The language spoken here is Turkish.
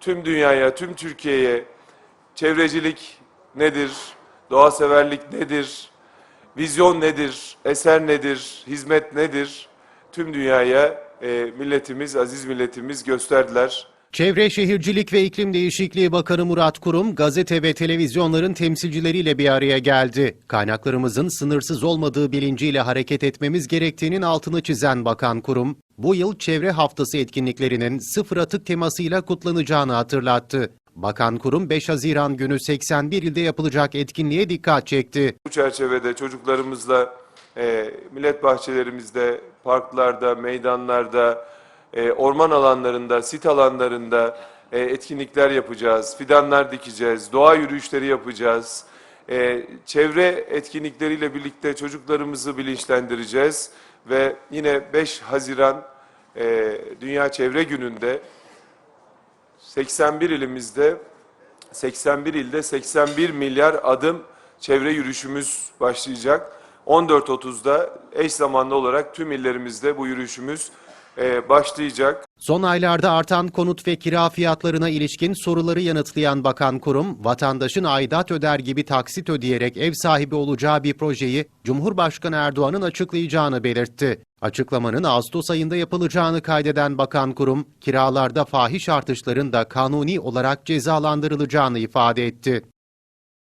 tüm dünyaya, tüm Türkiye'ye çevrecilik nedir, doğa severlik nedir, vizyon nedir, eser nedir, hizmet nedir? Tüm dünyaya e, milletimiz, aziz milletimiz gösterdiler. Çevre Şehircilik ve İklim Değişikliği Bakanı Murat Kurum, gazete ve televizyonların temsilcileriyle bir araya geldi. Kaynaklarımızın sınırsız olmadığı bilinciyle hareket etmemiz gerektiğinin altını çizen Bakan Kurum, bu yıl Çevre Haftası etkinliklerinin sıfır atık temasıyla kutlanacağını hatırlattı. Bakan Kurum 5 Haziran günü 81 ilde yapılacak etkinliğe dikkat çekti. Bu çerçevede çocuklarımızla e, millet bahçelerimizde, parklarda, meydanlarda, e, orman alanlarında, sit alanlarında e, etkinlikler yapacağız. Fidanlar dikeceğiz, doğa yürüyüşleri yapacağız. E, çevre etkinlikleriyle birlikte çocuklarımızı bilinçlendireceğiz. Ve yine 5 Haziran Dünya Çevre Günü'nde 81 ilimizde 81 ilde 81 milyar adım çevre yürüyüşümüz başlayacak. 14.30'da eş zamanlı olarak tüm illerimizde bu yürüyüşümüz başlayacak. Son aylarda artan konut ve kira fiyatlarına ilişkin soruları yanıtlayan Bakan Kurum, vatandaşın aidat öder gibi taksit ödeyerek ev sahibi olacağı bir projeyi Cumhurbaşkanı Erdoğan'ın açıklayacağını belirtti. Açıklamanın Ağustos ayında yapılacağını kaydeden Bakan Kurum, kiralarda fahiş artışların da kanuni olarak cezalandırılacağını ifade etti.